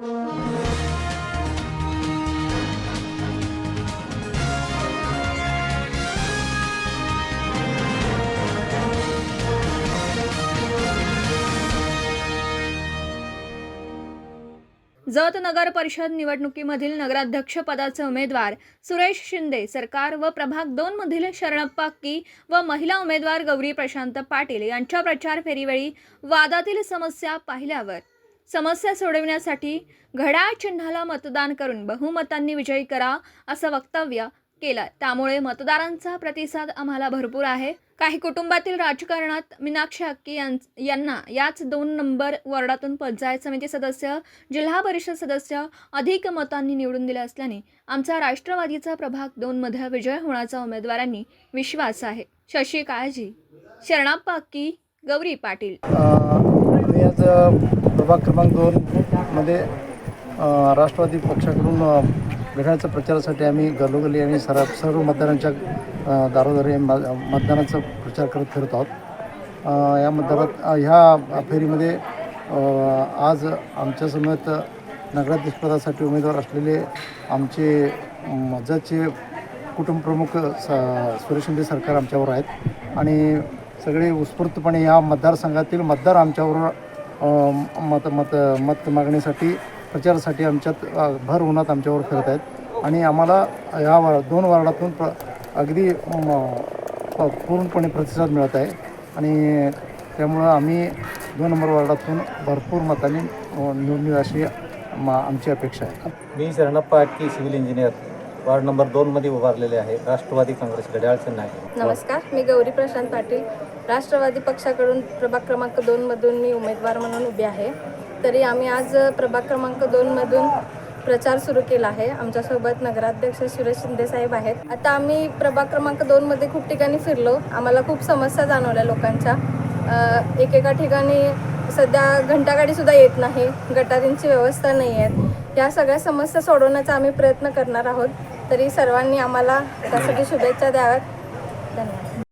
जत नगर परिषद निवडणुकीमधील नगराध्यक्ष पदाचे उमेदवार सुरेश शिंदे सरकार व प्रभाग दोन मधील शरणप्पा की व महिला उमेदवार गौरी प्रशांत पाटील यांच्या प्रचार फेरीवेळी वादातील समस्या पाहिल्यावर समस्या सोडविण्यासाठी घड्याळ चिन्हाला मतदान करून बहुमतांनी विजयी करा असं वक्तव्य केलं त्यामुळे मतदारांचा प्रतिसाद आम्हाला भरपूर आहे. काही कुटुंबातील राजकारणात मीनाक्षी हक्की यां- यांना याच दोन नंबर वॉर्डातून पंचायत समिती सदस्य जिल्हा परिषद सदस्य अधिक मतांनी निवडून दिले असल्याने आमचा राष्ट्रवादीचा प्रभाग दोनमध्ये विजय होण्याचा उमेदवारांनी विश्वास आहे. शशी काळजी शरणाप्पा हक्की गौरी पाटील. आज प्रभाग क्रमांक दोनमध्ये राष्ट्रवादी पक्षाकडून अ, प्रचारासाठी आम्ही गलोगली आणि सर सर्व मतदारांच्या दारोदारी म मतदानाचा प्रचार करत फिरत आहोत. या मतदारात ह्या फेरीमध्ये आज आमच्या समेत नगराध्यक्षपदासाठी उमेदवार असलेले आमचे मजाचे कुटुंबप्रमुख स सुरेश शिंदे सरकार आमच्यावर आहेत. आणि सगळे उत्स्फूर्तपणे या मतदारसंघातील मतदार आमच्यावर मत मत मत मागणीसाठी प्रचारासाठी आमच्यात भर उन्हात आमच्यावर फिरत आहेत आणि आम्हाला या वा दोन वार्डातून प्र अगदी म, पूर्णपणे प्रतिसाद मिळत आहे आणि त्यामुळं आम्ही दोन नंबर वार्डातून भरपूर मताने निवडणूक अशी मा आमची अपेक्षा आहे. मी शरणप्पा अटकी सिव्हिल इंजिनियर. वार्ड नंबर दोनमध्ये उभारलेले आहे. राष्ट्रवादी काँग्रेस घड्याळ नाही नमस्कार मी गौरी प्रशांत पाटील. राष्ट्रवादी पक्षाकडून प्रभाग क्रमांक दोनमधून मी उमेदवार म्हणून उभी आहे. तरी आम्ही आज प्रभाग क्रमांक दोनमधून प्रचार सुरू केला आहे. आमच्यासोबत नगराध्यक्ष सुरेश शिंदे साहेब आहेत. आता आम्ही प्रभाग क्रमांक दोनमध्ये खूप ठिकाणी फिरलो. आम्हाला खूप समस्या जाणवल्या लोकांच्या. एकेका ठिकाणी सध्या घंटागाडीसुद्धा येत नाही. गटारींची व्यवस्था नाही आहेत या सगळ्या समस्या सोडवण्याचा आम्ही प्रयत्न करणार आहोत. तरी सर्वांनी आम्हाला त्यासाठी शुभेच्छा द्याव्यात. धन्यवाद.